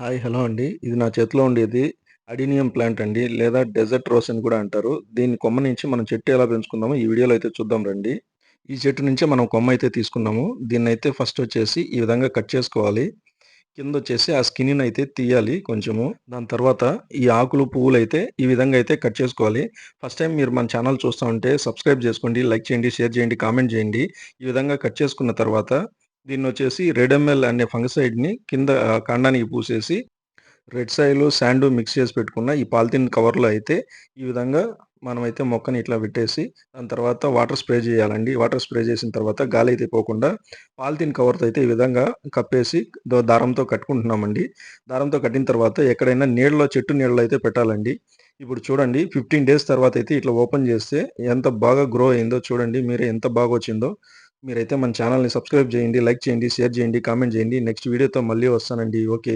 Hi hello అండి. ఇది నా చేతిలో ఉండేది అడినియం ప్లాంట్ అండి లేదా డెజర్ట్ రోస్ అని కూడా అంటారు. దీని కొమ్మ నుంచి మనం చెట్టు ఎలా పెంచుకుందామో ఈ వీడియోలో అయితే చూద్దాం రండి. ఈ చెట్టు నుంచే మనం కొమ్మ అయితే తీసుకున్నాము దీన్ని అయితే ఫస్ట్ వచ్చేసి ఈ విధంగా కట్ చేసుకోవాలి. కింద వచ్చేసి ఆ స్కిన్ అయితే తీయాలి కొంచెము. దాని తర్వాత ఈ ఆకులు పువ్వులు అయితే ఈ విధంగా అయితే కట్ చేసుకోవాలి. ఫస్ట్ టైం మీరు మన ఛానల్ చూస్తూ ఉంటే సబ్స్క్రైబ్ చేసుకోండి లైక్ చేయండి షేర్ చేయండి కామెంట్ చేయండి. ఈ విధంగా కట్ చేసుకున్న తర్వాత దీన్ని వచ్చేసి రెడ్ అనే ఫంగసైడ్ని కింద కాండానికి పూసేసి రెడ్ సాయిలు శాండు మిక్స్ చేసి పెట్టుకున్న ఈ పాలిథిన్ కవర్లో అయితే ఈ విధంగా మనమైతే మొక్కని ఇట్లా పెట్టేసి దాని తర్వాత వాటర్ స్ప్రే చేయాలండి. వాటర్ స్ప్రే చేసిన తర్వాత గాలి అయితే పోకుండా పాలిథిన్ కవర్తో అయితే ఈ విధంగా కప్పేసి దారంతో కట్టుకుంటున్నామండి. దారంతో కట్టిన తర్వాత ఎక్కడైనా నీళ్ళలో చెట్టు నీళ్ళలో అయితే పెట్టాలండి. ఇప్పుడు చూడండి ఫిఫ్టీన్ డేస్ తర్వాత అయితే ఇట్లా ఓపెన్ చేస్తే ఎంత బాగా గ్రో అయిందో చూడండి మీరే ఎంత బాగా వచ్చిందో మీరైతే మన ఛానల్ని సబ్స్క్రైబ్ చేయండి లైక్ చేయండి షేర్ చేయండి కామెంట్ చేయండి. నెక్స్ట్ వీడియోతో మళ్ళీ వస్తానండి. ఓకే.